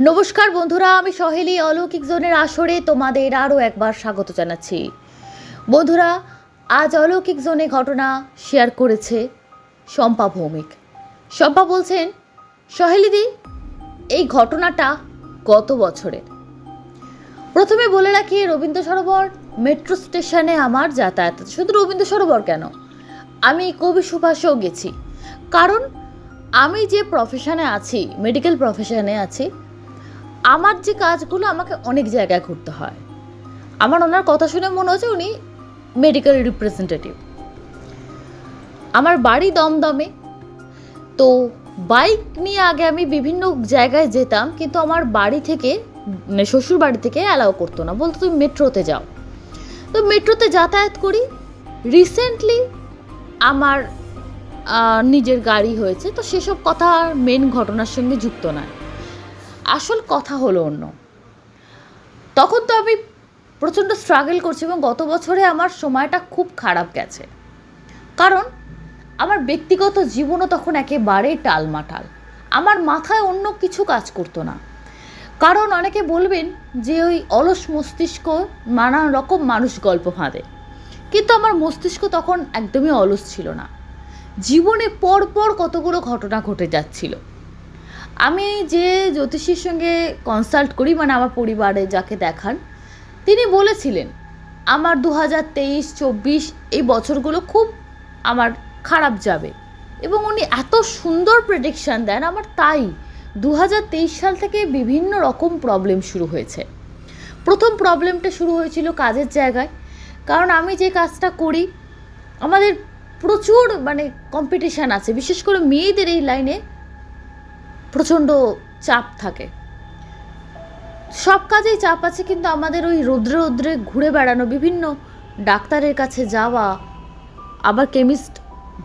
নমস্কার বন্ধুরা, আমি সহেলি, অলৌকিক জোনের আসরে তোমাদের আরও একবার স্বাগত জানাচ্ছি। বন্ধুরা, আজ অলৌকিক জোনে ঘটনা শেয়ার করেছে শম্পা ভৌমিক। শম্পা বলছেন সহেলিদি এই ঘটনাটা গত বছরের। প্রথমে বলে রাখি, রবীন্দ্র সরোবর মেট্রো স্টেশনে আমার যাতায়াত। শুধু রবীন্দ্র সরোবর কেন? আমি কবি সুভাষেও গেছি। কারণ, আমি যে প্রফেশনে আছি মেডিকেল প্রফেশনে আছি আমার যে কাজগুলো আমাকে অনেক জায়গায় ঘুরতে হয়। আমার ওনার কথা শুনে মনে হচ্ছে উনি মেডিকেল রিপ্রেজেন্টেটিভ আমার বাড়ি দমদমে। তো বাইক নিয়ে আগে আমি বিভিন্ন জায়গায় যেতাম, কিন্তু আমার বাড়ি থেকে মানে শ্বশুর বাড়ি থেকে অ্যালাউ করতো না। বলতো, তুমি মেট্রোতে যাও। তো মেট্রোতে যাতায়াত করি। রিসেন্টলি আমার নিজের গাড়ি হয়েছে। তো সেসব কথা মেন ঘটনার সঙ্গে যুক্ত নয়। আসল কথা হলো অন্য। তখন তো আমি প্রচণ্ড স্ট্রাগল করছি এবং গত বছরে আমার সময়টা খুব খারাপ গেছে। কারণ আমার ব্যক্তিগত জীবনও তখন একেবারে টালমাটাল। আমার মাথায় অন্য কিছু কাজ করতো না। কারণ অনেকে বলবেন যে ওই অলস মস্তিষ্ক নানান রকম মানুষ গল্প ফাঁদে। কিন্তু আমার মস্তিষ্ক তখন একদমই অলস ছিল না। জীবনে পর পর কতগুলো ঘটনা ঘটে যাচ্ছিল। আমি যে জ্যোতিষীর সঙ্গে কনসাল্ট করি মানে আমার পরিবারে যাকে দেখান, তিনি বলেছিলেন, আমার দু হাজার তেইশ, চব্বিশ এই বছরগুলো খুব আমার খারাপ যাবে। এবং উনি এত সুন্দর প্রেডিকশান দেন, আমার তাই দু হাজার তেইশ সাল থেকে বিভিন্ন রকম প্রবলেম শুরু হয়েছে। প্রথম প্রবলেমটা শুরু হয়েছিল কাজের জায়গায়, কারণ আমি যে কাজটা করি, আমাদের প্রচুর মানে কম্পিটিশান আছে, বিশেষ করে মেয়েদের এই লাইনে প্রচণ্ড চাপ থাকে। সব কাজেই চাপ আছে, কিন্তু আমাদের ওই রৌদ্রে রৌদ্রে ঘুরে বেড়ানো, বিভিন্ন ডাক্তারের কাছে যাওয়া, আবার কেমিস্ট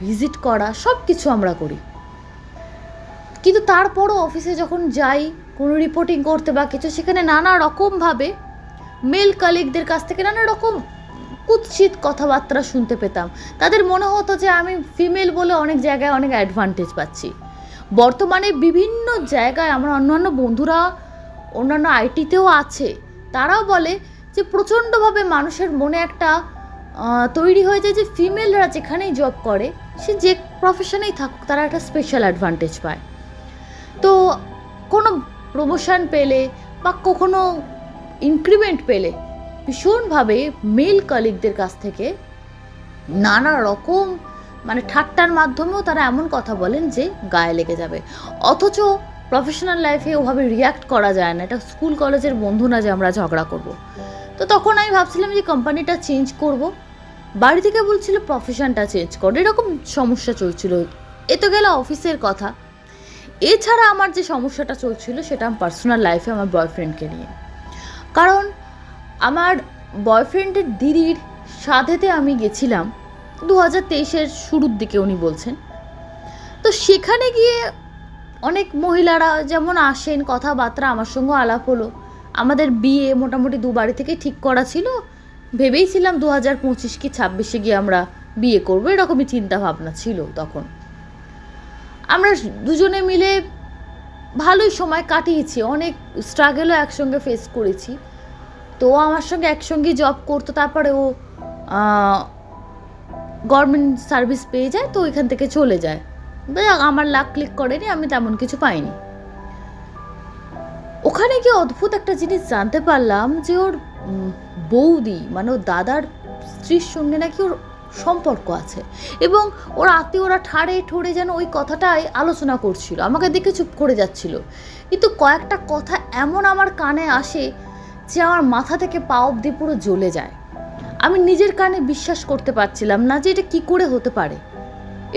ভিজিট করা, সব কিছু আমরা করি। কিন্তু তারপরও অফিসে যখন যাই, কোনো রিপোর্টিং করতে বা কিছু, সেখানে নানা রকমভাবে মেল কালিগদের কাছ থেকে নানা রকম কুৎসিত কথাবার্তা শুনতে পেতাম। তাদের মনে হতো যে আমি ফিমেল বলে অনেক জায়গায় অনেক অ্যাডভান্টেজ পাচ্ছি। বর্তমানে বিভিন্ন জায়গায় আমার অন্যান্য বন্ধুরা, অন্যান্য আইটিতেও আছে। তারাও বলে যে প্রচণ্ডভাবে মানুষের মনে একটা তৈরি হয়ে যায় যে ফিমেলরা যেখানেই জব করে, সে যে প্রফেশনেই থাকুক, তারা একটা স্পেশাল অ্যাডভান্টেজ পায়। তো কোনো প্রমোশন পেলে বা কখনো ইনক্রিমেন্ট পেলে, ভীষণভাবে মেল কলিগদের কাছ থেকে নানা রকম মানে ঠাট্টার মাধ্যমেও তারা এমন কথা বলেন যে গায়ে লেগে যাবে। অথচ প্রফেশনাল লাইফে ওভাবে রিয়াক্ট করা যায় না। এটা স্কুল কলেজের বন্ধু না যে আমরা ঝগড়া করব। তো তখন আমি ভাবছিলাম যে কোম্পানিটা চেঞ্জ করব। বাড়ি থেকে বলছিল প্রফেশনটা চেঞ্জ কর। এরকম সমস্যা চলছিল। এ তো গেল অফিসের কথা। এছাড়া আমার যে সমস্যাটা চলছিল সেটা আমার পার্সোনাল লাইফে আমার বয়ফ্রেন্ডকে নিয়ে। কারণ আমার বয়ফ্রেন্ডের দিদির সাধেতে আমি গেছিলাম। দু হাজার তেইশের শুরুর দিকে উনি বলছেন। তো সেখানে গিয়ে অনেক মহিলারা যেমন আসেন, কথাবার্তা, আমার সঙ্গেও আলাপ হলো। আমাদের বিয়ে মোটামুটি দু বাড়ি থেকে ঠিক করা ছিল। ভেবেইছিলাম দু হাজার পঁচিশ কি ছাব্বিশে গিয়ে আমরা বিয়ে করব, এরকমই চিন্তা ভাবনা ছিল তখন। আমরা দুজনে মিলে ভালোই সময় কাটিয়েছি, অনেক স্ট্রাগেলও একসঙ্গে ফেস করেছি। তো আমার সঙ্গে একসঙ্গে জব করতো, তারপরে ও গভর্নমেন্ট সার্ভিস পেয়ে যায়, তো ওইখান থেকে চলে যায়। আমার লাক ক্লিক করেনি, আমি তেমন কিছু পাইনি। ওখানে গিয়ে অদ্ভুত একটা জিনিস জানতে পারলাম যে ওর বৌদি মানে ওর দাদার স্ত্রীর সঙ্গে নাকি ওর সম্পর্ক আছে। এবং ওর আত্মীয়রা ঠাড়ে ঠোড়ে যেন ওই কথাটাই আলোচনা করছিল। আমাকে দেখে চুপ করে যাচ্ছিল। কিন্তু কয়েকটা কথা এমন আমার কানে আসে যে আমার মাথা থেকে পা অব্দি পুরো জ্বলে যায়। আমি নিজের কানে বিশ্বাস করতে পারছিলাম না যে এটা কি করে হতে পারে।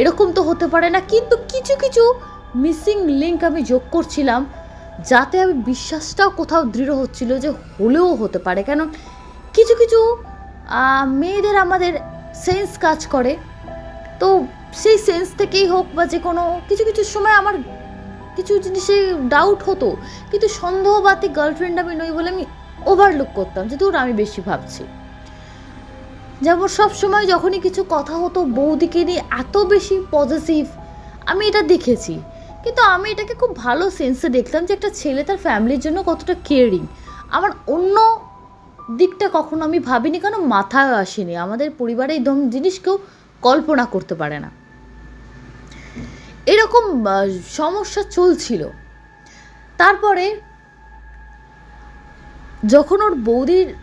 এরকম তো হতে পারে না, কিন্তু কিছু কিছু মিসিং লিঙ্ক আমি যোগ করছিলাম, যাতে আমি বিশ্বাসটাও কোথাও দৃঢ় হচ্ছিল যে হলেও হতে পারে। কেন? কিছু কিছু মেয়েদের আমাদের সেন্স কাজ করে। তো সেই সেন্স থেকেই হোক বা যে কোনো, কিছু কিছু সময় আমার কিছু জিনিসে ডাউট হতো, কিন্তু সন্দেহবাদী গার্লফ্রেন্ড আমি নই বলে আমি ওভারলুক করতাম, যে দূর আমি বেশি ভাবছি। যেমন সব সময় যখনই কিছু কথা হতো বৌদিকে নিয়ে এত বেশি পজিটিভ আমি এটা দেখেছি। কিন্তু আমি এটাকে খুব ভালো সেন্সে দেখলাম যে একটা ছেলে তার ফ্যামিলির জন্য কতটা কেয়ারিং আমার অন্য দিকটা কখনো আমি ভাবিনি, কেন মাথায় আসেনি। আমাদের পরিবারে এই ধরনের জিনিস কেউ কল্পনা করতে পারে না। এরকম সমস্যা চলছিল। তারপরে যখন ওর বৌদির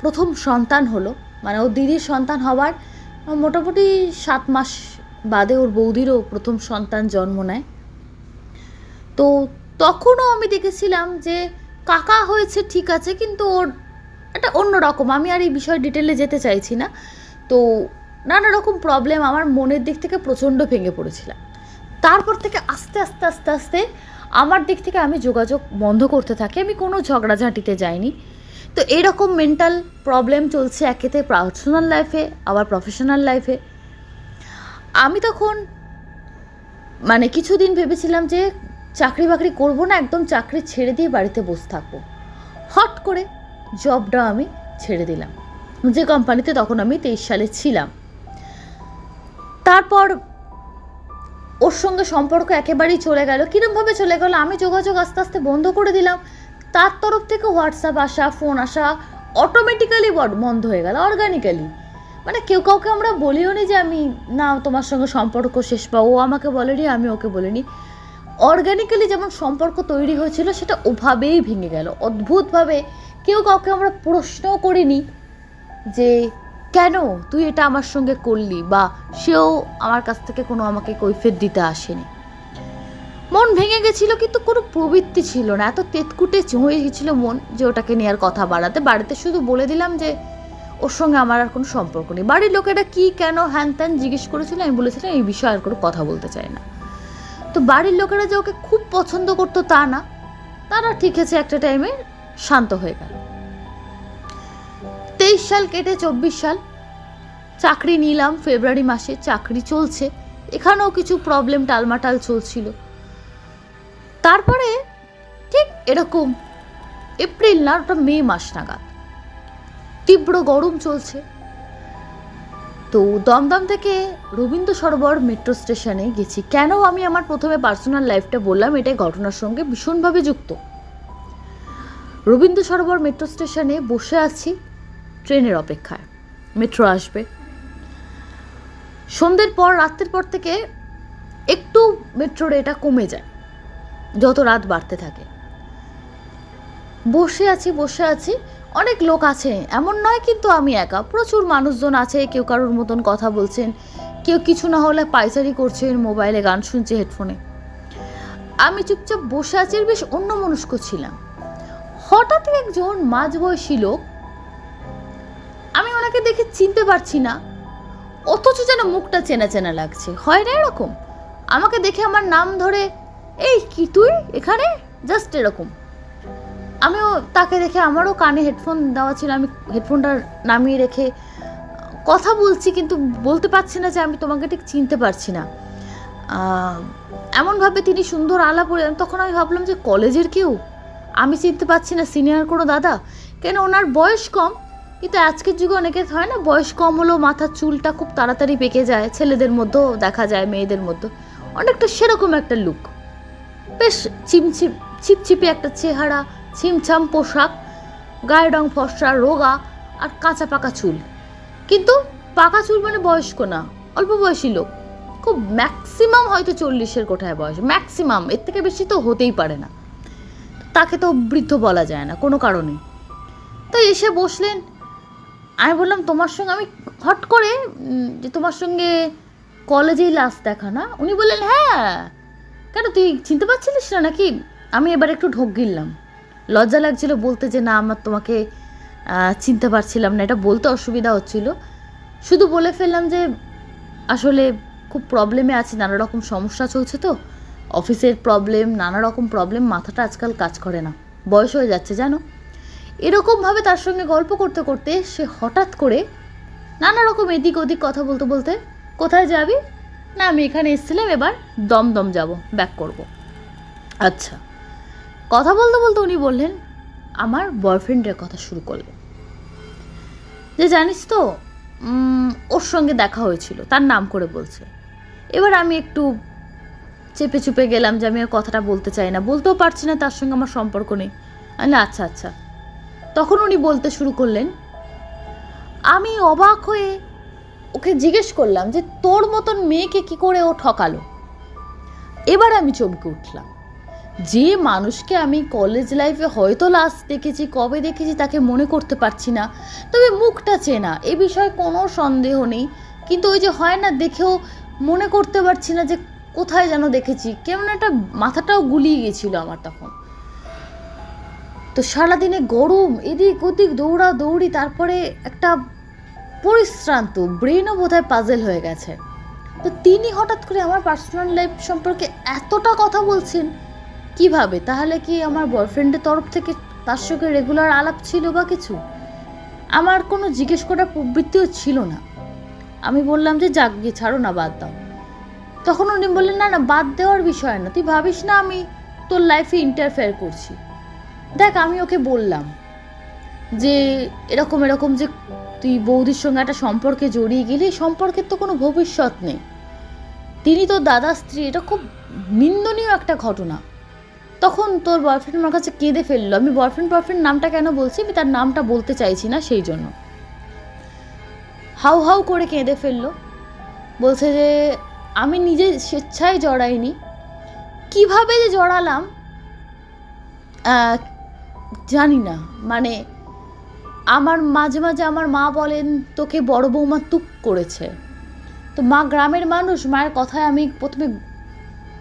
প্রথম সন্তান হলো মানে ওর দিদির সন্তান হওয়ার মোটামুটি সাত মাস বাদে ওর বৌদিরও প্রথম সন্তান জন্ম নেয়। তো তখনও আমি দেখেছিলাম যে কাকা হয়েছে ঠিক আছে, কিন্তু ওর একটা অন্য রকম। আমি আর এই বিষয়ে ডিটেলে যেতে চাইছি না। তো নানা রকম প্রবলেম আমার মনের দিক থেকে প্রচণ্ড ভেঙে পড়েছিলাম তারপর থেকে আস্তে আস্তে আস্তে আস্তে আমার দিক থেকে আমি যোগাযোগ বন্ধ করতে থাকি। আমি কোনো ঝগড়াঝাঁটিতে যাইনি। তো এরকম মেন্টাল প্রবলেম চলছে একেতে পার্সোনাল লাইফে আবার প্রফেশনাল লাইফে আমি তখন মানে কিছুদিন ভেবেছিলাম যে চাকরি বাকরি করব না, একদম চাকরি ছেড়ে দিয়ে বাড়িতে বসে থাকব। হট করে জবটা আমি ছেড়ে দিলাম। যে কোম্পানিতে তখন আমি তেইশ সালে ছিলাম। তারপর ওর সঙ্গে সম্পর্ক একেবারেই চলে গেল। কীরমভাবে চলে গেল? আমি যোগাযোগ আস্তে আস্তে বন্ধ করে দিলাম। তার তরফ থেকে হোয়াটসঅ্যাপ আসা, ফোন আসা অটোমেটিক্যালি বন্ধ হয়ে গেল অর্গানিক্যালি মানে কেউ কাউকে আমরা বলিও নি যে আমি না তোমার সঙ্গে সম্পর্ক শেষ বা ও আমাকে বলেনি, আমি ওকে বলিনি। অর্গানিক্যালি যেমন সম্পর্ক তৈরি হয়েছিল, সেটা ওভাবেই ভেঙে গেল। অদ্ভুতভাবে কেউ কাউকে আমরা প্রশ্নও করিনি যে, কেন তুই এটা আমার সঙ্গে করলি? বা, সেও আমার কাছ থেকে কোনো আমাকে কৈফের দিতে আসেনি। মন ভেঙে গেছিল, কিন্তু কোনো প্রবৃত্তি ছিল না। এত তেতকুটে হয়ে গেছিল মন যে ওটাকে নিয়ে আর কথা বাড়াতে। বাড়িতে শুধু বলে দিলাম যে, ওর সঙ্গে আমার আর কোনো সম্পর্ক নেই। বাড়ির লোকেরা কি, কেন হ্যান ত্যান জিজ্ঞেস করেছিল, আমি বলেছিলাম এই বিষয়ে আর কোনো কথা বলতে চাই না। তো বাড়ির লোকেরা যে ওকে খুব পছন্দ করতো তা না। তারা ঠিক আছে একটা টাইমে শান্ত হয়ে গেল। তেইশ সাল কেটে চব্বিশ সাল। চাকরি নিলাম, ফেব্রুয়ারি মাসে চাকরি চলছে। এখানেও কিছু প্রবলেম টালমাটাল চলছিল। তারপরে ঠিক এরকম এপ্রিল না, ওটা মে মাস নাগাদ। তীব্র গরম চলছে। তো দমদম থেকে রবীন্দ্র সরোবর মেট্রো স্টেশনে গেছি। কেন আমি আমার প্রথমে পার্সোনাল লাইফটা বললাম? এটাই ঘটনার সঙ্গে ভীষণভাবে যুক্ত। রবীন্দ্র সরোবর মেট্রো স্টেশনে বসে আছি, ট্রেনের অপেক্ষায়। মেট্রো আসবে। সন্ধ্যের পর, রাত্রের পর থেকে একটু মেট্রো রেটা কমে যায়। যত রাত বাড়তে থাকে। বসে আছি বসে আছি, অনেক লোক আছে, এমন নয় কিন্তু আমি একা। প্রচুর মানুষজন আছে, কেউ কারোর মতন কথা বলছেন, কেউ কিছু না হলে পাইচারি করছেন, মোবাইলে গান শুনছে হেডফোনে। আমি চুপচাপ বসে আছি বেশ অন্য মনস্ক ছিলাম। হঠাৎ একজন মাঝবয়সী লোক, আমি ওনাকে দেখে চিনতে পারছি না, অথচ যেন মুখটা চেনা চেনা লাগছে। হয় না এরকম? আমাকে দেখে আমার নাম ধরে এই কি তুই এখানে? জাস্ট এরকম। আমিও তাকে দেখে আমারও কানে হেডফোন দেওয়া ছিল। আমি হেডফোনটা নামিয়ে রেখে কথা বলছি, কিন্তু বলতে পারছি না যে আমি তোমাকে ঠিক চিনতে পারছি না। এমনভাবে তিনি সুন্দর আলাপ করে, তখন আমি ভাবলাম যে কলেজের কেউ? আমি চিনতে পারছি না, সিনিয়র কোনো দাদা? কেন ওনার বয়স কম? কিন্তু আজকের যুগে অনেকে হয় না, বয়স কম হলেও মাথার চুলটা খুব তাড়াতাড়ি পেকে যায়, ছেলেদের মধ্যেও দেখা যায়, মেয়েদের মধ্যে অনেকটা সেরকম একটা লুক বেশ চিমচিপ চিপচিপে একটা চেহারা, ছিমছাম পোশাক গায়ের রং ফর্সা, রোগা আর কাঁচা পাকা চুল। কিন্তু পাকা চুল মানে বয়স্ক না, অল্প বয়সী লোক। খুব ম্যাক্সিমাম হয়তো চল্লিশের কোঠায় বয়স, ম্যাক্সিমাম, এর থেকে বেশি তো হতেই পারে না। তাকে তো বৃদ্ধ বলা যায় না, কোনো কারণে। তো এসে বসলেন। আমি বললাম, তোমার সঙ্গে আমি হট করে যে তোমার সঙ্গে কলেজেই লাস্ট দেখা না, উনি বললেন হ্যাঁ কেন, তুই চিনতে পারছিলিস না নাকি? আমি এবার একটু ঢোক গিললাম। লজ্জা লাগছিল বলতে যে, না আমার তোমাকে চিনতে পারছিলাম না। এটা বলতে অসুবিধা হচ্ছিল। শুধু বলে ফেললাম যে, আসলে খুব প্রবলেমে আছি, নানা রকম সমস্যা চলছে তো। অফিসের প্রবলেম, নানা রকম প্রবলেম, মাথাটা আজকাল কাজ করে না। বয়স হয়ে যাচ্ছে, জানো? এরকমভাবে তার সঙ্গে গল্প করতে করতে সে হঠাৎ করে নানা রকম এদিক ওদিক কথা বলতে বলতে, কোথায় যাবি? না আমি এখানে এসেছিলাম এবার দমদম যাব ব্যাক করব। আচ্ছা কথা বলতে বলতে উনি বললেন আমার বয়ফ্রেন্ডের কথা শুরু করলেন যে জানিস তো ওর সঙ্গে দেখা হয়েছিল তার নাম করে বলছে। এবার আমি একটু চেপে চুপে গেলাম যে আমি আর কথাটা বলতে চাই না বলতেও পারছি না তার সঙ্গে আমার সম্পর্ক নেই। বললাম, আচ্ছা আচ্ছা। তখন উনি বলতে শুরু করলেন আমি অবাক হয়ে ওকে জিজ্ঞেস করলাম যে, তোর মতন মেয়েকে কি করে ও ঠকালো? এবার আমি চমকে উঠলাম। যে মানুষকে আমি কলেজ লাইফে হয়তো লাস্ট দেখেছি, কবে দেখেছি তাকে মনে করতে পারছি না। তবে মুখটা চেনা, এ বিষয়ে কোনো সন্দেহ নেই। কিন্তু ওই যে হয় না, দেখেও মনে করতে পারছি না যে, কোথায় যেন দেখেছি। কেমন একটা মাথাটাও গুলিয়ে গেছিল আমার তখন। তো সারাদিনে গরম, এদিক ওদিক দৌড়া দৌড়ি তারপরে একটা পরিশ্রান্ত ব্রেনও বোধহয় পাজেল হয়ে গেছে। তো তিনি হঠাৎ করে আমার পার্সোনাল লাইফ সম্পর্কে এতটা কথা বলছেন, কীভাবে? তাহলে কি আমার বয়ফ্রেন্ডের তরফ থেকে তার সঙ্গে রেগুলার আলাপ ছিল বা কিছু? আমার কোনো জিজ্ঞেস করার প্রবৃত্তিও ছিল না। আমি বললাম যে, যাক, গিয়ে ছাড়ো না, বাদ দাও। তখন উনি বললেন, না না, বাদ দেওয়ার বিষয় না। তুই ভাবিস না, আমি তোর লাইফে ইন্টারফেয়ার করছি। দেখ, আমি ওকে বললাম যে, এরকম এরকম যে তুই বৌদির সঙ্গে একটা সম্পর্কে জড়িয়ে গেলি সম্পর্কের তো কোনো ভবিষ্যৎ নেই। তিনি তোর দাদা স্ত্রী, এটা খুব নিন্দনীয় একটা ঘটনা। তখন তোর বয়ফ্রেন্ড আমার কাছে কেঁদে ফেলল, আমি বয়ফ্রেন্ড বয়ফ্রেন্ড নামটা কেন বলছি? আমি তার নামটা বলতে চাইছি না সেই জন্য। হাউ হাউ করে কেঁদে ফেলল। বলছে যে, আমি নিজে স্বেচ্ছায় জড়াইনি। কীভাবে যে জড়ালাম জানি না। মানে আমার মাঝে মাঝে আমার মা বলেন, তোকে বড় বৌমা তুক করেছে। তো মা গ্রামের মানুষ, মায়ের কথায় আমি প্রথমে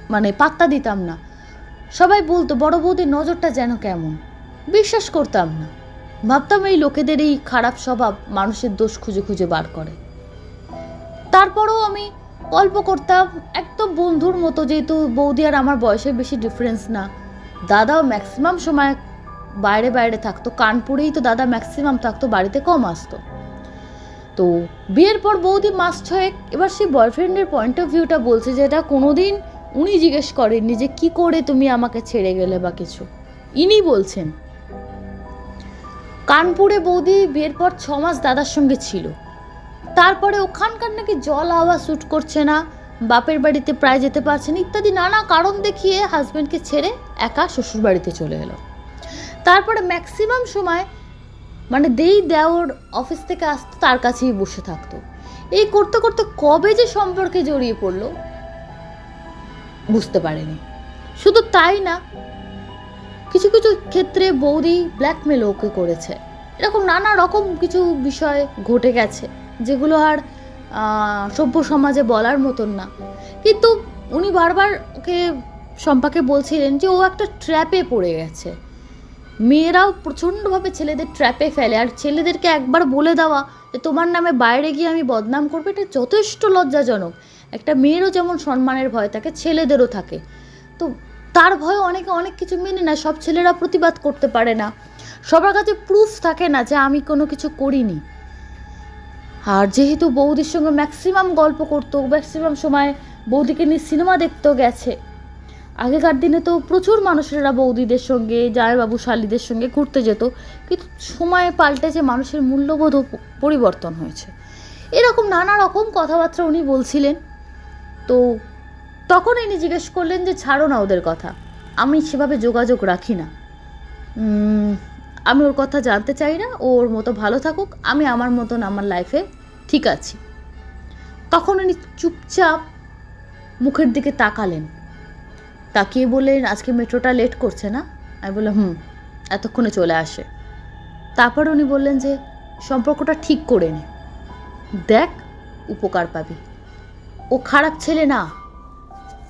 মানে পাত্তা দিতাম না। সবাই বলতো, বড় বৌদির নজরটা যেন কেমন? বিশ্বাস করতাম না। ভাবতাম এই লোকেদের এই খারাপ স্বভাব মানুষের দোষ খুঁজে খুঁজে বার করে। তারপরেও আমি গল্প করতাম, একদম বন্ধুর মতো, যেহেতু বৌদি আর আমার বয়সের বেশি ডিফারেন্স না। দাদাও ম্যাক্সিমাম সময় বাইরে বাইরে থাকতো। কানপুরেই তো দাদা ম্যাক্সিমাম থাকতো, বাড়িতে কম আসতো। তো বিয়ের পর বৌদি মাস ছয়েক, এবার সেই বয়ফ্রেন্ডের পয়েন্ট অফ ভিউটা বলছে যে, এটা কোনোদিন উনি জিজ্ঞেস করেননি যে, কি করে তুমি আমাকে ছেড়ে গেলে বা কিছু? ইনি বলছেন, কানপুরে বৌদি বিয়ের পর ছ মাস দাদার সঙ্গে ছিল। তারপরে ওখানকার নাকি জল হাওয়া শ্যুট করছে না, বাপের বাড়িতে প্রায় যেতে পারছে না, ইত্যাদি নানা কারণ দেখিয়ে হাজব্যান্ডকে ছেড়ে একা শ্বশুর বাড়িতে চলে এলো। তারপরে ম্যাক্সিমাম সময় মানে দেই দেওর অফিস থেকে আসতো, তার কাছেই বসে থাকতো। এই করতে করতে কবে যে সম্পর্কে জড়িয়ে পড়ল, বুঝতে পারেনি। শুধু তাই না, কিছু কিছু ক্ষেত্রে বৌদি ব্ল্যাকমেল ওকে করেছে। এরকম নানা রকম কিছু বিষয় ঘটে গেছে, যেগুলো আর সভ্য সমাজে বলার মতন না। কিন্তু উনি বারবার ওকে, শম্পাকে বলছিলেন যে ও একটা ট্র্যাপে পড়ে গেছে। মেয়েরাও প্রচণ্ডভাবে ছেলেদের ট্র্যাপে ফেলে। আর ছেলেদেরকে একবার বলে দেওয়া যে, তোমার নামে বাইরে গিয়ে আমি বদনাম করব, এটা যথেষ্ট লজ্জাজনক। একটা মেয়েরও যেমন সম্মানের ভয় থাকে, ছেলেদেরও থাকে। তো তার ভয়ে অনেকে অনেক কিছু মেনে না সব ছেলেরা প্রতিবাদ করতে পারে না। সবার কাছে প্রুফ থাকে না যে, আমি কোনো কিছু করিনি। আর যেহেতু বৌদির সঙ্গে ম্যাক্সিমাম গল্প করতো ম্যাক্সিমাম সময় বৌদিকে নিয়ে সিনেমা দেখতেও গেছে আগেকার দিনে তো প্রচুর মানুষেরা বৌদিদের সঙ্গে জায়বাবু শালিদের সঙ্গে ঘুরতে যেত, কিন্তু সময় পাল্টেছে, মানুষের মূল্যবোধও পরিবর্তন হয়েছে। এরকম নানা রকম কথাবার্তা উনি বলছিলেন। তো তখন ইনি জিজ্ঞেস করলেন যে, ছাড়ো না ওদের কথা, আমি সেভাবে যোগাযোগ রাখি না। আমি ওর কথা জানতে চাই না ওর মতো ভালো থাকুক, আমি আমার মতন আমার লাইফে ঠিক আছি। তখন উনি চুপচাপ মুখের দিকে তাকালেন। তাকিয়ে বললেন আজকে মেট্রোটা লেট করছে না? আমি বললাম, হুম, এতক্ষণে চলে আসে। তারপর উনি বললেন যে, সম্পর্কটা ঠিক করে নে। দেখ উপকার পাবি। ও খারাপ ছেলে না।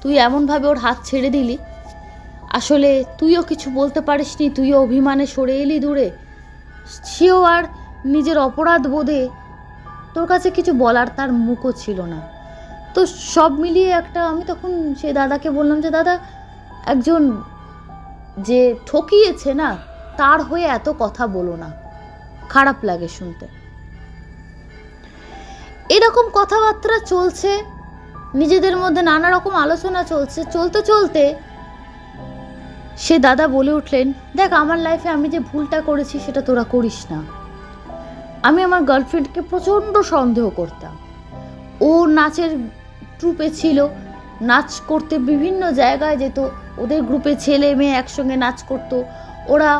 তুই এমনভাবে ওর হাত ছেড়ে দিলি। আসলে তুইও কিছু বলতে পারিসনি, তুইও অভিমানে সরে এলি দূরে। সেও আর নিজের অপরাধ বোধে তোর কাছে কিছু বলার তার মুখও ছিল না। তো সব মিলিয়ে একটা আমি তখন সেই দাদাকে বললাম যে, দাদা, একজন যে ঠকিয়েছে না, তার হয়ে এত কথা বলো না। খারাপ লাগে শুনতে। এরকম কথাবার্তা চলছে, নিজেদের মধ্যে নানা রকম আলোচনা চলছে। চলতে চলতে সে দাদা বলে উঠলেন, দেখ, আমার লাইফে আমি যে ভুলটা করেছি, সেটা তোরা করিস না। আমি আমার গার্লফ্রেন্ডকে প্রচণ্ড সন্দেহ করতাম। ও নাচের ট্রুপে ছিল, নাচ করতে বিভিন্ন জায়গায় যেত। ওদের গ্রুপে ছেলে মেয়ে একসঙ্গে নাচ করতো, ওরা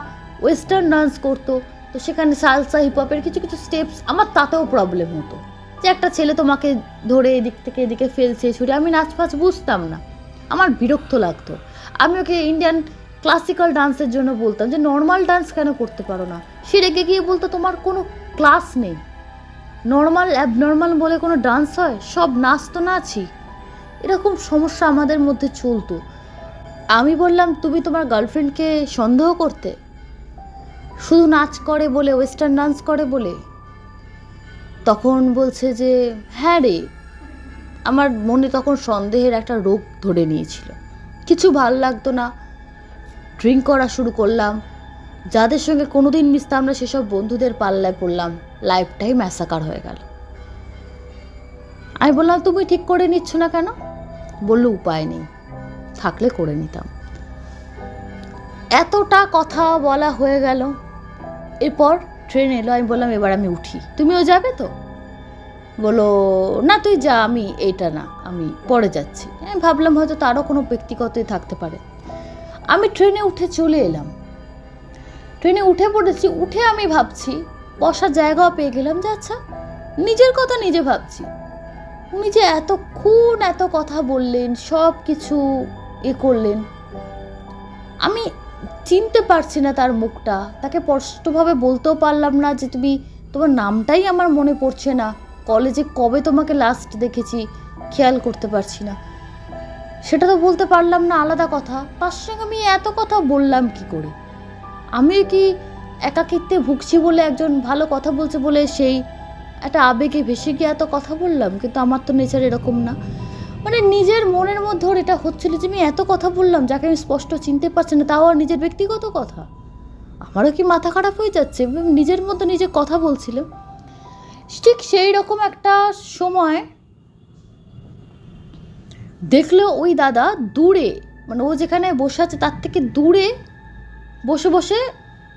ওয়েস্টার্ন ডান্স করতো। তো সেখানে সালসা হিপহপের কিছু কিছু স্টেপস আমার তাতেও প্রবলেম হতো। যে একটা ছেলে তোমাকে ধরে এদিক থেকে এদিকে ফেলছে ছুটে আমি নাচ ফাচ বুঝতাম না। আমার বিরক্ত লাগতো। আমি ওকে ইন্ডিয়ান ক্লাসিক্যাল ডান্সের জন্য বলতাম যে নর্মাল ডান্স কেন করতে পারো না? সে রেগে গিয়ে বলতো, তোমার কোনো ক্লাস নেই। নর্মাল অ্যাবনর্মাল বলে কোনো ডান্স হয়? সব নাচ তো নাচই। এরকম সমস্যা আমাদের মধ্যে চলতো। আমি বললাম, তুমি তোমার গার্লফ্রেন্ডকে সন্দেহ করতে? শুধু নাচ করে বলে ওয়েস্টার্ন ডান্স করে বলে? তখন বলছে যে হ্যাঁ রে। আমার মনে তখন সন্দেহের একটা রোগ ধরে নিয়েছিল। কিছু ভালো লাগতো না। ড্রিঙ্ক করা শুরু করলাম। যাদের সঙ্গে কোনোদিন মিশতাম না, সেসব বন্ধুদের পাল্লায় পড়লাম। লাইফটাই ম্যাসাকার হয়ে গেল। আমি বললাম, তুমি ঠিক করে নিচ্ছ না কেন? বলল, উপায় নেই। থাকলে করে নিতাম। এতটা কথা বলা হয়ে গেল। এরপর ট্রেন এলো, আমি বললাম, এবার আমি উঠি। তুমিও যাবে তো? বলো না, তুই যা, আমি এটা না, আমি পরে যাচ্ছি। আমি ভাবলাম, হয়তো তারও কোনো ব্যক্তিগতই থাকতে পারে। আমি ট্রেনে উঠে চলে এলাম। ট্রেনে উঠে পড়েছি, উঠে আমি ভাবছি বসার জায়গাও পেয়ে গেলাম যে আচ্ছা নিজের কথা নিজে ভাবছি। উনি যে এতক্ষণ এত কথা বললেন, সব কিছু এ করলেন। আমি চিনতে পারছি না তার মুখটা। তাকে স্পষ্টভাবে বলতেও পারলাম না যে তুমি, তোমার নামটাই আমার মনে পড়ছে না। কলেজে কবে তোমাকে লাস্ট দেখেছি, খেয়াল করতে পারছি না। সেটা তো বলতে পারলাম না, আলাদা কথা। তার সঙ্গে আমি এত কথা বললাম কি করে? আমি কি একাকিত্বে ভুগছি বলে একজন ভালো কথা বলছে বলে সেই একটা আবেগে ভেসে গিয়ে এত কথা বললাম, কিন্তু আমার তো নেচার এরকম না। মানে নিজের মনের মধ্যে ওর এটা হচ্ছিল যে আমি এত কথা বললাম, যাকে আমি স্পষ্ট চিনতে পারছি না, তাও আর নিজের ব্যক্তিগত কথা। আমারও কি মাথা খারাপ হয়ে যাচ্ছে? নিজের মধ্যে নিজে কথা বলছিলাম ঠিক সেই রকম একটা সময় দেখল ওই দাদা দূরে মানে ও যেখানে বসে আছে তার থেকে দূরে বসে বসে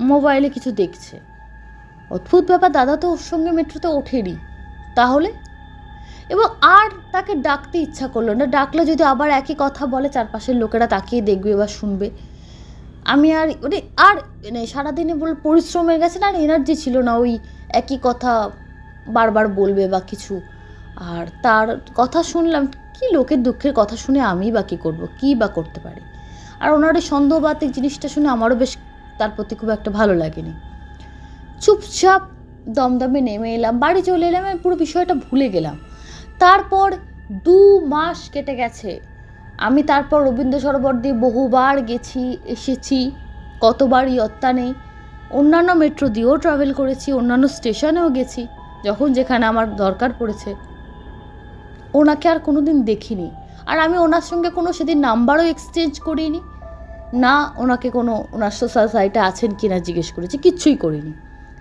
মোবাইলে কিছু দেখছে। অদ্ভুত ব্যাপার, দাদা তো ওর সঙ্গে মেট্রোতে ওঠেনি। তাহলে? এবং আর তাকে ডাকতে ইচ্ছা করল না। ডাকলে যদি আবার একই কথা বলে, চারপাশের লোকেরা তাকিয়ে দেখবে বা শুনবে। আমি আর মানে আর মানে সারাদিনে বল পরিশ্রমের গেছে না, আর এনার্জি ছিল না ওই একই কথা বারবার বলবে বা কিছু। আর তার কথা শুনলাম, কি লোকের দুঃখের কথা শুনে আমি বা কী করব? কী বা করতে পারি? আর ওনার সন্দেহবাতিক জিনিসটা শুনে আমারও বেশ তার প্রতি খুব একটা ভালো লাগেনি। চুপচাপ দমদমে নেমে এলাম, বাড়ি চলে এলাম আমি পুরো বিষয়টা ভুলে গেলাম। তারপর দু মাস কেটে গেছে। আমি তারপর রবীন্দ্র সরোবর দিয়ে বহুবার গেছি, এসেছি কতবার ইয়ত্তা নেই। অন্যান্য মেট্রো দিয়েও ট্রাভেল করেছি, অন্যান্য স্টেশনেও গেছি, যখন যেখানে আমার দরকার পড়েছে। ওনাকে আর কোনো দিন দেখিনি। আর আমি ওনার সঙ্গে কোনো সেদিন নাম্বারও এক্সচেঞ্জ করিনি। না ওনাকে কোনো ওনার সোশ্যাল সাইটে আছেন কি না জিজ্ঞেস করেছি, কিচ্ছুই করিনি।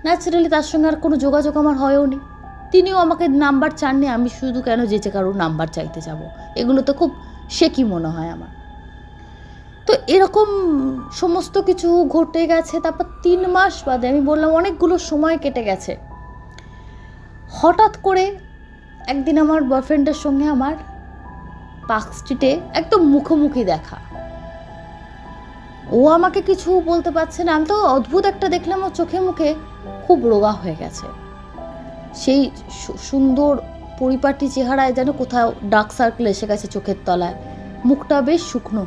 ন্যাচারালি তার সঙ্গে আর কোনো যোগাযোগ আমার হয়ও নি। তিনিও আমাকে নাম্বার চাননি, আমি শুধু কেন যেচে কারোর নাম্বার চাইতে যাব। এগুলো তো খুব কি মনে হয় আমার। তো এরকম সমস্ত কিছু ঘটে গেছে, তারপর তিন মাস বাদে আমি বললাম অনেকগুলো সময় কেটে গেছে। হঠাৎ করে একদিন আমার বয়ফ্রেন্ডের সঙ্গে আমার পার্ক স্ট্রিটে একদম মুখোমুখি দেখা। ও আমাকে কিছু বলতে পারছে না। আমি তো অদ্ভুত একটা দেখলাম ও চোখে মুখে খুব রোগা হয়ে গেছে। সেই সুন্দর পরিপাটি চেহারায় যেন কোথাও ডার্ক সার্কেল এসে গেছে চোখের তলায়। মুখটা বেশ শুকনো।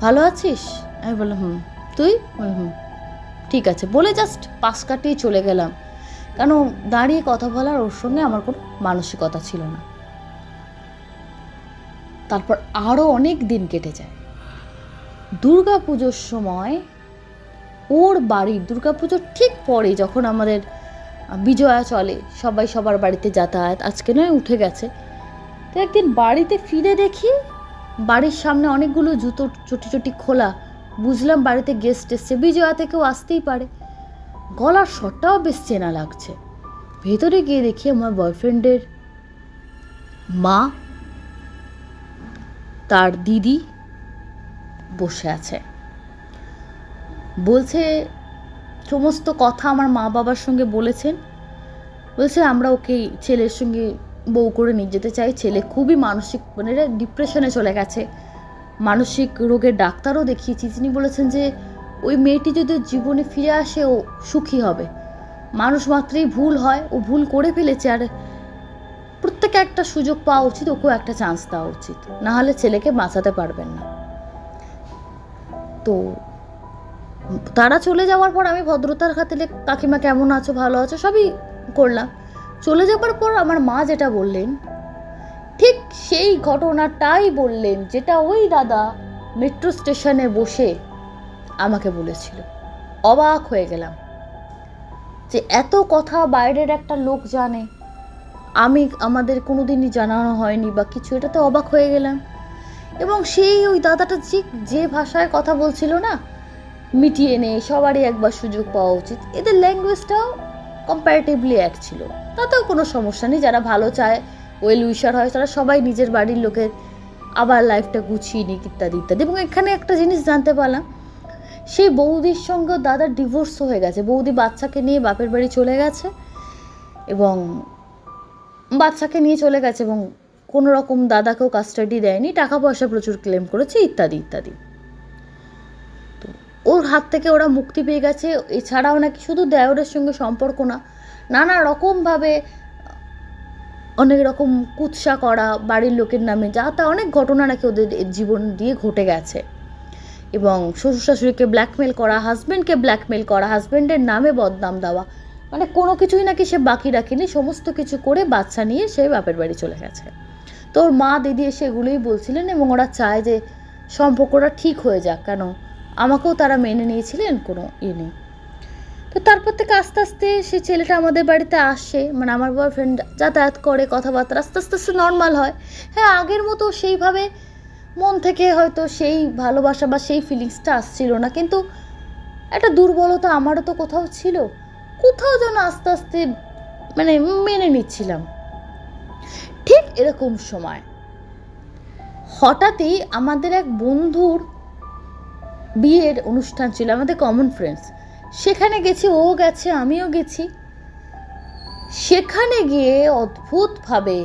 ভালো আছিস? আমি বললাম, হুম। তুই? হুম। ঠিক আছে। বলে জাস্ট পাশ কাটিয়ে চলে গেলাম। কেন দাঁড়িয়ে কথা বলার ওর সঙ্গে আমার কোনো মানসিকতা ছিল না। তারপর আরও অনেক দিন কেটে যায়। দুর্গা পুজোর সময় ওর বাড়ির দুর্গা পুজোর ঠিক পরে যখন আমাদের বিজয়া চলে, সবাই সবার বাড়িতে যাতায়াত, আজকে নয়, উঠে গেছে। তো একদিন বাড়িতে ফিরে দেখি বাড়ির সামনে অনেকগুলো জুতো চটি চটি খোলা। বুঝলাম বাড়িতে গেস্ট এসছে। বিজয়া থেকেও আসতেই পারে। গলার শটটাও বেশ চেনা লাগছে। ভেতরে গিয়ে দেখি আমার বয়ফ্রেন্ডের মা, তার দিদি বসে আছে। বলছে, সমস্ত কথা আমার মা বাবার সঙ্গে বলেছেন। বলছে, আমরা ওকে ছেলের সঙ্গে বউ করে নিয়ে যেতে চাই। ছেলে খুবই মানসিক মানে ডিপ্রেশনে চলে গেছে। মানসিক রোগের ডাক্তারও দেখিয়েছি। তিনি বলেছেন যে, ওই মেয়েটি যদি জীবনে ফিরে আসে, ও সুখী হবে। মানুষ মাত্রই ভুল হয়, ও ভুল করে ফেলেছে। আর প্রত্যেকে একটা সুযোগ পাওয়া উচিত, ওকেও একটা চান্স দেওয়া উচিত। না হলে ছেলেকে বাঁচাতে পারবেন না। তো তারা চলে যাওয়ার পর আমি ভদ্রতার খাতিরে, কাকিমা কেমন আছো? ভালো আছো? সবই করলাম। চলে যাওয়ার পর আমার মা যেটা বললেন, ঠিক সেই ঘটনাটাই বললেন যেটা ওই দাদা মেট্রো স্টেশনে বসে আমাকে বলেছিল। অবাক হয়ে গেলাম যে এত কথা বাইরের একটা লোক জানে। আমি, আমাদের কোনোদিনই জানানো হয়নি বা কিছু, এটাতে অবাক হয়ে গেলাম। এবং সেই ওই দাদাটা যে যে ভাষায় কথা বলছিল না, মিটিয়ে নে সবারই একবার সুযোগ পাওয়া উচিত। এদের ল্যাঙ্গুয়েজটাও কম্পারেটিভলি এক ছিল। তাতেও কোনো সমস্যা নেই, যারা ভালো চায় ওয়েল উইশার হয়, তারা সবাই নিজের বাড়ির লোকের আবার লাইফটা গুছিয়ে নিক ইত্যাদি ইত্যাদি। এবং এখানে একটা জিনিস জানতে পারলাম, সেই বৌদির সঙ্গে দাদার ডিভোর্স হয়ে গেছে। বৌদি বাচ্চাকে নিয়ে বাপের বাড়ি চলে গেছে এবং বাচ্চাকে নিয়ে চলে গেছে এবং কোনো রকম দাদাকেও কাস্টাডি দেয়নি টাকা পয়সা প্রচুর ক্লেম করেছে, ইত্যাদি ইত্যাদি। তো ওর হাত থেকে ওরা মুক্তি পেয়ে গেছে, এছাড়াও নাকি শুধু দেওরের সঙ্গে সম্পর্ক না, নানা রকমভাবে, অনেক রকম কুৎসা করা, বাড়ির লোকের নামে যা তা অনেক ঘটনা নাকি ওদের জীবন দিয়ে ঘটে গেছে। এবং শ্বশুর শাশুড়িকে ব্ল্যাকমেল করা হাজব্যান্ডকে ব্ল্যাকমেল করা হাজব্যান্ডের নামে বদনাম দেওয়া মানে কোনো কিছুই নাকি সে বাকি রাখেনি, সমস্ত কিছু করে বাচ্চা নিয়ে সে বাপের বাড়ি চলে গেছে। তো ওর মা দিদি এসে এগুলোই বলছিলেন এবং ওরা চায় যে সম্পর্কটা ঠিক হয়ে যাক, কেন আমাকেও তারা মেনে নিয়েছিলেন কোনো ইয়ে নেই। তো তারপর থেকে আস্তে আস্তে সে ছেলেটা আমাদের বাড়িতে আসে মানে আমার বয়ফ্রেন্ড যাতায়াত করে, কথাবার্তা আস্তে আস্তে আস্তে নর্মাল হয়। হ্যাঁ আগের মতো সেইভাবে মন থেকে হয়তো সেই ভালোবাসা বা সেই ফিলিংসটা আসছিল না, কিন্তু একটা দুর্বলতা আমারও তো কোথাও ছিল। কোথাও যেন আস্তে আস্তে মানে মেনে নিচ্ছিলাম। ঠিক এরকম সময়। হঠাৎই আমাদের এক বন্ধুর বিয়ের অনুষ্ঠান ছিল, আমাদের কমন ফ্রেন্ডস সেখানে গেছি, ও গেছে, আমিও গেছি। সেখানে গিয়ে অদ্ভুতভাবে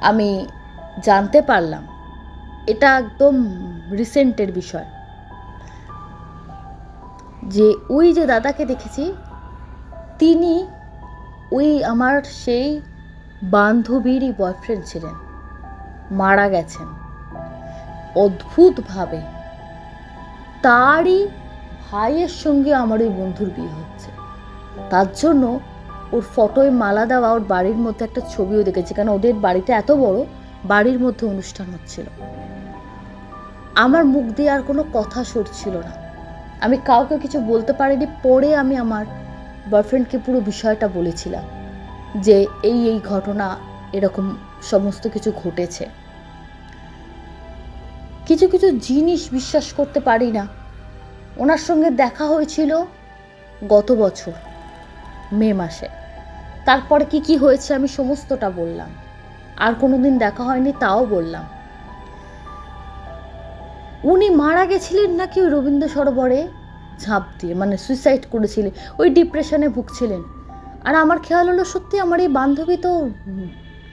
আমি জানতে পারলাম, এটা একদম রিসেন্টের বিষয়। যে ওই যে দাদাকে দেখেছি, তিনি ওই আমার সেই বান্ধবীরই বয়ফ্রেন্ড ছিলেন। মারা গেছেন। অদ্ভুতভাবে। তারই ভাইয়ের সঙ্গে আমার ওই বন্ধুর বিয়ে হচ্ছে। তার জন্য ওর ফটোয় মালা দেওয়া, ওর বাড়ির মধ্যে একটা ছবিও দেখেছি, কারণ ওদের বাড়িতে এত বড়, বাড়ির মধ্যে অনুষ্ঠান হচ্ছিল। আমার মুখ দিয়ে আর কোনো কথা সরছিল না। আমি কাউকে কিছু বলতে পারিনি, পরে আমি আমার বয়ফ্রেন্ডকে পুরো বিষয়টা বলেছিলাম। যে এই এই ঘটনা এরকম সমস্ত কিছু ঘটেছে। কিছু কিছু জিনিস বিশ্বাস করতে পারি না। ওনার সঙ্গে দেখা হয়েছিল গত বছর, মে মাসে। তারপরে কি কি হয়েছে আমি সমস্তটা বললাম। আর কোনো দিন দেখা হয়নি তাও বললাম। উনি মারা গেছিলেন নাকি ওই রবীন্দ্র সরোবরে? ঝাঁপ দিয়ে মানে সুইসাইড করেছিলেন, ওই ডিপ্রেশনে ভুগছিলেন। আর আমার খেয়াল হলো সত্যি আমার এই বান্ধবী তো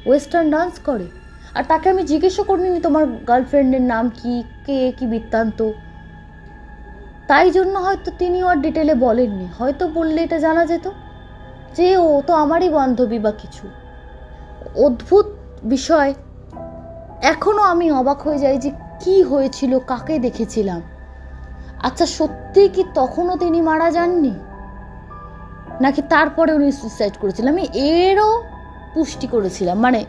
ওয়েস্টার্ন ডান্স করে। আর তাকে আমি জিজ্ঞেসও করিনি তোমার গার্লফ্রেন্ডের নাম কি, কে, কি বৃত্তান্ত। তাই জন্য হয়তো তিনিও আর ডিটেলে বলেননি। হয়তো বললে এটা জানা যেত যে ও তো আমারই বান্ধবী বা কিছু। অদ্ভুত বিষয়। এখনও আমি অবাক হয়ে যাই যে কি হয়েছিল, কাকে দেখেছিলাম। আচ্ছা সত্যি কি তখনও তিনি মারা যাননি? নাকি তারপরে উনি সুইসাইড করেছিলেন আমি এরও পুষ্টি করেছিলাম। মানে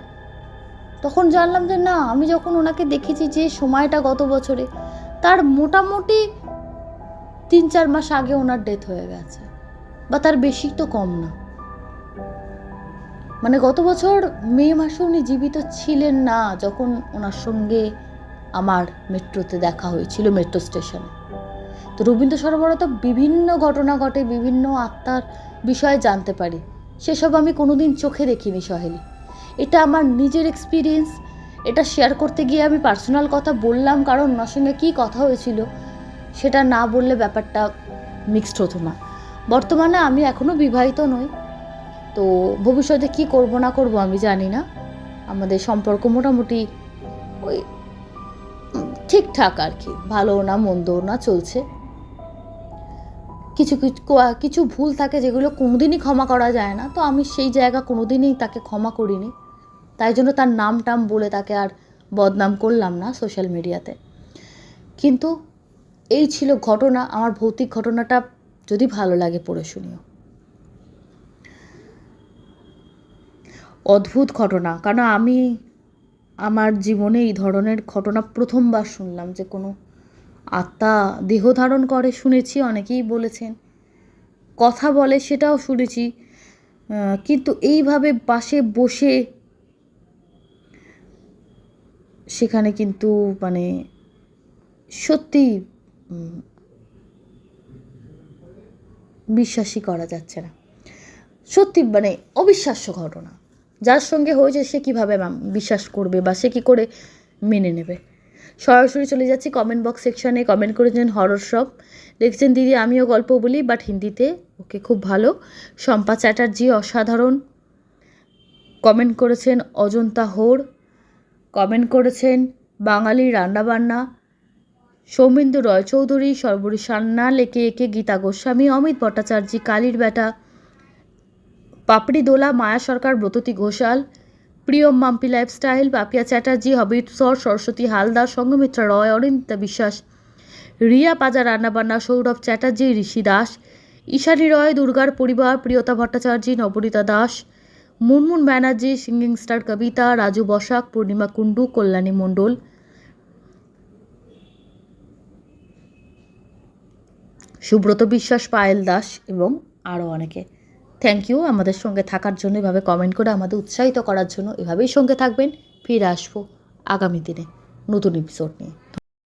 তখন জানলাম যে না, আমি যখন ওনাকে দেখেছি যে সময়টা গত বছরে, তার মোটামুটি তিন চার মাস আগে ওনার ডেথ হয়ে গেছে। বা তার বেশি তো কম না। মানে গত বছর মে মাসে উনি জীবিত ছিলেন না, যখন ওনার সঙ্গে আমার মেট্রোতে দেখা হয়েছিল, মেট্রো স্টেশনে। তো রবীন্দ্র সরোবরে তো বিভিন্ন ঘটনা ঘটে, বিভিন্ন আত্মার বিষয়ে জানতে পারি। সেসব আমি কোনোদিন চোখে দেখিনি সহেলি। এটা আমার নিজের এক্সপিরিয়েন্স এটা শেয়ার করতে গিয়ে আমি পার্সোনাল কথা বললাম, কারণ ওনার সঙ্গে কী কথা হয়েছিল সেটা না বললে ব্যাপারটা মিক্সড হতো না। বর্তমানে আমি এখনও বিবাহিত নই, তো ভবিষ্যতে কি করব না করব আমি জানি না। আমাদের সম্পর্ক মোটামুটি ওই ঠিকঠাক আর কি, ভালো না মন্দ না, চলছে। কিছু কিছু কিছু ভুল থাকে যেগুলো কোনোদিনই ক্ষমা করা যায় না। তো আমি সেই জায়গা কোনোদিনই তাকে ক্ষমা করিনি। তাই জন্য তার নাম টাম বলে তাকে আর বদনাম করলাম না সোশ্যাল মিডিয়াতে কিন্তু এই ছিল ঘটনা। আমার ভৌতিক ঘটনাটা যদি ভালো লাগে পড়ে শুনিও। অদ্ভুত ঘটনা। কারণ আমি আমার জীবনে এই ধরনের ঘটনা প্রথমবার শুনলাম যে কোনো আত্মা দেহ ধারণ করে, শুনেছি, অনেকেই বলেছেন। কথা বলে, সেটাও শুনেছি। কিন্তু এইভাবে পাশে বসে, সেখানে কিন্তু মানে সত্যি বিশ্বাসই করা যাচ্ছে না। সত্যি মানে অবিশ্বাস্য ঘটনা। যার সঙ্গে হয়েছে, সে কীভাবে বিশ্বাস করবে বা সে কী করে মেনে নেবে? সরাসরি চলে যাচ্ছি কমেন্ট বক্স সেকশনে কমেন্ট করেছেন হরর সব লিখছেন দিদি, আমিও গল্প বলি বাট হিন্দিতে। ওকে খুব ভালো। শম্পা চ্যাটার্জি অসাধারণ। কমেন্ট করেছেন অজন্তা হোর কমেন্ট করেছেন বাঙালি রান্নাবান্না সৌমেন্দু রয়চৌধুরী, সর্বরী সান্না লেকে একে গীতা গোস্বামী, অমিত ভট্টাচার্য, কালীর বেটা, পাপড়ি দোলা, মায়া সরকার, ব্রততী ঘোষাল। প্রিয়ম মাম্পি লাইফস্টাইল পাপিয়া চ্যাটার্জি হবিট সর, সরস্বতী হালদার, সঙ্গমিত্রা রয় অরিন্দিতা বিশ্বাস, রিয়া পাজা, রান্নাবান্না, সৌরভ চ্যাটার্জি, ঋষি দাস, ঈশানী রয়, দুর্গার পরিবার, প্রিয়তা ভট্টাচার্য, নবনীতা দাস, মুনমুন ব্যানার্জি, সিঙ্গিং স্টার কবিতা, রাজু বসাক, পূর্ণিমা কুণ্ডু, কল্যাণী মণ্ডল। সুব্রত বিশ্বাস, পায়েল দাস এবং আরও অনেকে। থ্যাংক ইউ আমাদের সঙ্গে থাকার জন্য এভাবে কমেন্ট করে আমাদের উৎসাহিত করার জন্য এভাবেই সঙ্গে থাকবেন। ফিরে আসব আগামী দিনে নতুন এপিসোড নিয়ে।